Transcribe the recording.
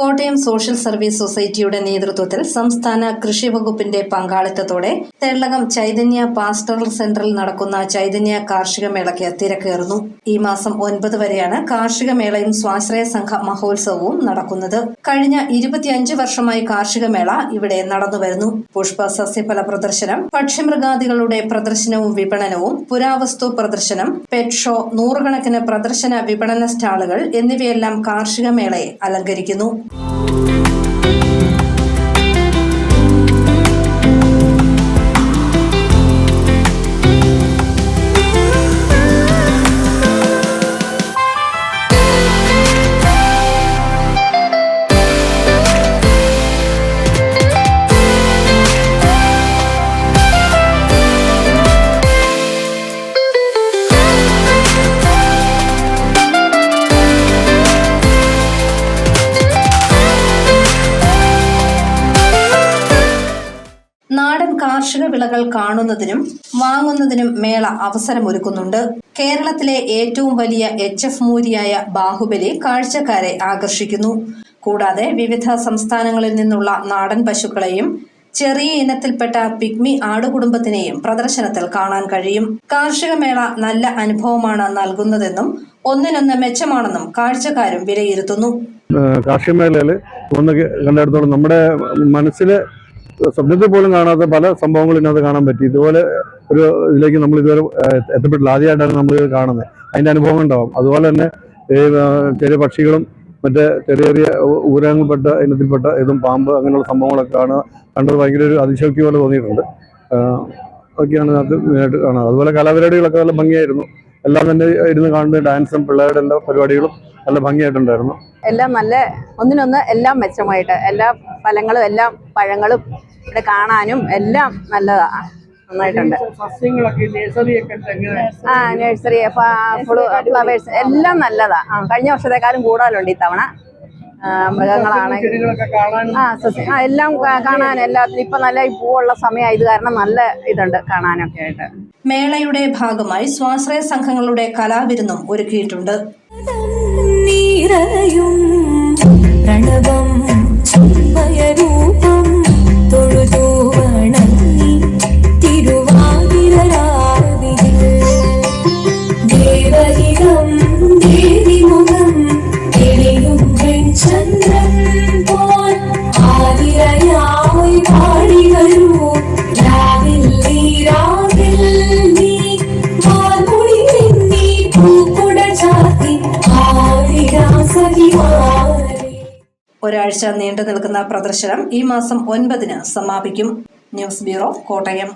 Kottayam social service സൊസൈറ്റിയുടെ നേതൃത്വത്തിൽ സംസ്ഥാന കൃഷി വകുപ്പിന്റെ പങ്കാളിത്തത്തോടെ തെള്ളകം ചൈതന്യ പാസ്റ്ററൽ സെന്ററിൽ നടക്കുന്ന ചൈതന്യ കാർഷിക മേളയ്ക്ക് തിരക്കേറുന്നു. ഈ മാസം ഒൻപത് വരെയാണ് കാർഷിക മേളയും സ്വാശ്രയ സംഘ മഹോത്സവവും നടക്കുന്നത്. കഴിഞ്ഞ ഇരുപത്തിയഞ്ച് വർഷമായി കാർഷിക മേള ഇവിടെ നടന്നുവരുന്നു. പുഷ്പ സസ്യഫല പ്രദർശനം പക്ഷിമൃഗാദികളുടെ പ്രദർശനവും വിപണനവും പുരാവസ്തു പ്രദർശനം പെറ്റ് ഷോ നൂറുകണക്കിന് പ്രദർശന വിപണന സ്റ്റാളുകൾ എന്നിവയെല്ലാം കാർഷിക മേളയെ അലങ്കരിക്കുന്നു. Thank you. നാടൻ കാർഷിക വിളകൾ കാണുന്നതിനും വാങ്ങുന്നതിനും മേള അവസരമൊരുക്കുന്നുണ്ട്. കേരളത്തിലെ ഏറ്റവും വലിയ എച്ച് എഫ് മൂരിയായ ബാഹുബലി കാഴ്ചക്കാരെ ആകർഷിക്കുന്നു. കൂടാതെ വിവിധ സംസ്ഥാനങ്ങളിൽ നിന്നുള്ള നാടൻ പശുക്കളെയും ചെറിയ ഇനത്തിൽപ്പെട്ട പിഗ്മി ആടുകുടുംബത്തിനെയും പ്രദർശനത്തിൽ കാണാൻ കഴിയും. കാർഷിക മേള നല്ല അനുഭവമാണ് നൽകുന്നതെന്നും ഒന്നിനൊന്ന് മെച്ചമാണെന്നും കാഴ്ചക്കാരും വിലയിരുത്തുന്നു. കാർഷിക മേളയിൽ ഒന്ന് കണ്ടെടുത്തോളം നമ്മുടെ മനസ്സിൽ സ്വപ്നത്തിൽ പോലും കാണാത്ത പല സംഭവങ്ങളും ഇതിനകത്ത് കാണാൻ പറ്റി. ഇതുപോലെ ഒരു ഇതിലേക്ക് നമ്മൾ ഇതുവരെ എത്തപ്പെട്ടില്ല ആദ്യമായിട്ടാണ് നമ്മൾ ഇത് കാണുന്നത്. അതിന്റെ അനുഭവം ഉണ്ടാവും. അതുപോലെ തന്നെ ചെറിയ പക്ഷികളും മറ്റേ ചെറിയ ചെറിയ ഊ- ഊരകങ്ങളിൽപ്പെട്ട ഇനത്തിൽപ്പെട്ട ഇതും പാമ്പ് അങ്ങനെയുള്ള സംഭവങ്ങളൊക്കെ കാണുക കണ്ടത് ഭയങ്കര ഒരു അതിശോക്തി പോലെ തോന്നിയിട്ടുണ്ട്. ഒക്കെയാണ് ഇതിനകത്ത് മെയിനായിട്ട് കാണുന്നത്. അതുപോലെ കലാപരിപാടികളൊക്കെ നല്ല ഭംഗിയായിരുന്നു. എല്ലാം തന്നെ ഇരുന്ന് കാണുന്ന ഡാൻസും പിള്ളേരുടെ എല്ലാ പരിപാടികളും നല്ല ഭംഗിയായിട്ടുണ്ടായിരുന്നു. എല്ലാം നല്ല ഒന്നിനൊന്ന് എല്ലാം മെച്ചമായിട്ട് എല്ലാ ഫലങ്ങളും എല്ലാം പഴങ്ങളും ഇവിടെ കാണാനും എല്ലാം നല്ലതാ. നന്നായിട്ടുണ്ട്. ആ നഴ്സറി ഫ്ലവേഴ്സ് എല്ലാം നല്ലതാ. കഴിഞ്ഞ വർഷത്തെക്കാളും കൂടുതലുണ്ട് ഇത്തവണ ആ, മൃഗങ്ങളാണെങ്കിൽ ആ സസ്യ ആ എല്ലാം കാണാൻ എല്ലാത്തിനും ഇപ്പൊ നല്ല ഈ പൂവുള്ള സമയമായത് കാരണം നല്ല ഇതുണ്ട് കാണാനൊക്കെ ആയിട്ട്. മേളയുടെ ഭാഗമായി സ്വാശ്രയ സംഘങ്ങളുടെ കലാവിരുന്നും ഒരുക്കിയിട്ടുണ്ട്. നീറയും പ്രണവം ഒരാഴ്ച നീണ്ടു നിൽക്കുന്ന പ്രദർശനം ഈ മാസം ഒൻപതിന് സമാപിക്കും. News bureau Kottayam.